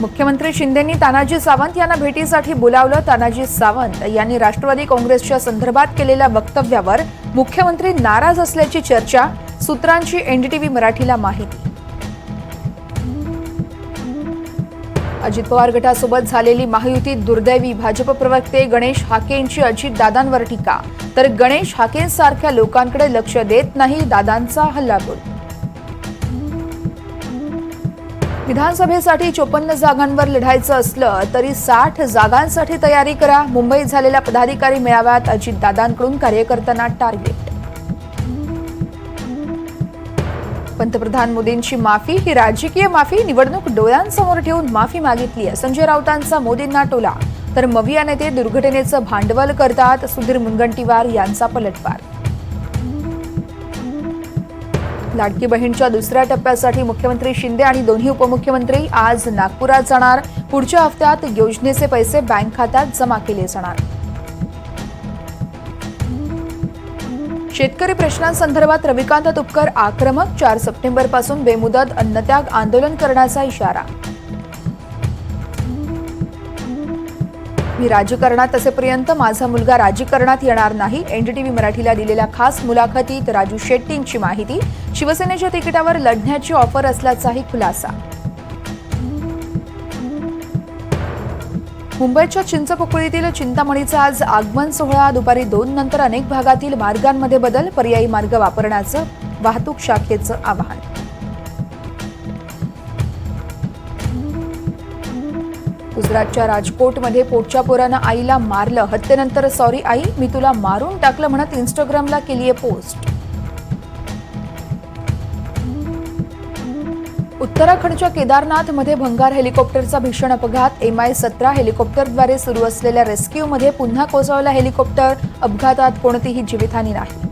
मुख्यमंत्री शिंदेंनी तानाजी सावंत यांना भेटीसाठी बोलावलं. तानाजी सावंत यांनी राष्ट्रवादी काँग्रेसच्या संदर्भात केलेल्या वक्तव्यावर मुख्यमंत्री नाराज असल्याची चर्चा सूत्रांची एनडीटीव्ही मराठीला माहिती. अजित पवार गटासोबत झालेली महायुती दुर्दैवी. भाजप प्रवक्ते गणेश हाकेंची अजितदादांवर टीका. तर गणेश हाकेंसारख्या लोकांकडे लक्ष देत नाही दादांचा हल्लाबोल. विधानसभेसाठी चोपन्न जागांवर लढायचं असलं तरी साठ जागांसाठी तयारी करा. मुंबईत झालेल्या पदाधिकारी मेळाव्यात अजितदादांकडून कार्यकर्त्यांना टार्गेट. पंतप्रधान मोदींची माफी ही राजकीय माफी निवडणूक डोळ्यांसमोर ठेवून माफी मागितली आहे. संजय राऊतांचा मोदींना टोला. तर मविया नेते दुर्घटनेचं भांडवल करतात सुधीर मुनगंटीवार यांचा पलटवार. लाडकी बहीणच्या दुसऱ्या टप्प्यासाठी मुख्यमंत्री शिंदे आणि दोन्ही उपमुख्यमंत्री आज नागपुरात जाणार. पुढच्या हप्त्यात योजनेचे पैसे बँक खात्यात जमा केले जाणार. शेतकरी प्रश्नांसंदर्भात रविकांत तुपकर आक्रमक चार सप्टेंबरपासून बेमुदत अन्नत्याग आंदोलन करण्याचा इशारा. मी राजकारणात असेपर्यंत माझा मुलगा राजकारणात येणार नाही. एनडीटीव्ही मराठीला दिलेल्या खास मुलाखतीत राजू शेट्टींची माहिती. शिवसेनेच्या तिकिटावर लढण्याची ऑफर असल्याचाही खुलासा. मुंबईच्या चिंचपोकळीतील चिंतामणीचा आज आगमन सोहळा दुपारी दोन नंतर अनेक भागातील मार्गांमध्ये बदल पर्यायी मार्ग वापरण्याचं वाहतूक शाखेचं आवाहन. गुजरातच्या राजकोटमध्ये पोटच्या पोरानं आईला मारलं. हत्येनंतर सॉरी आई मी तुला मारून टाकलं म्हणत इंस्टाग्रामला केलीये पोस्ट. उत्तराखंडच्या केदारनाथमध्ये भंगार हेलिकॉप्टरचा भीषण अपघात. एम आय सतरा हेलिकॉप्टरद्वारे सुरू असलेल्या रेस्क्यूमध्ये पुन्हा कोसळला हेलिकॉप्टर. अपघातात कोणतीही जीवितहानी नाही.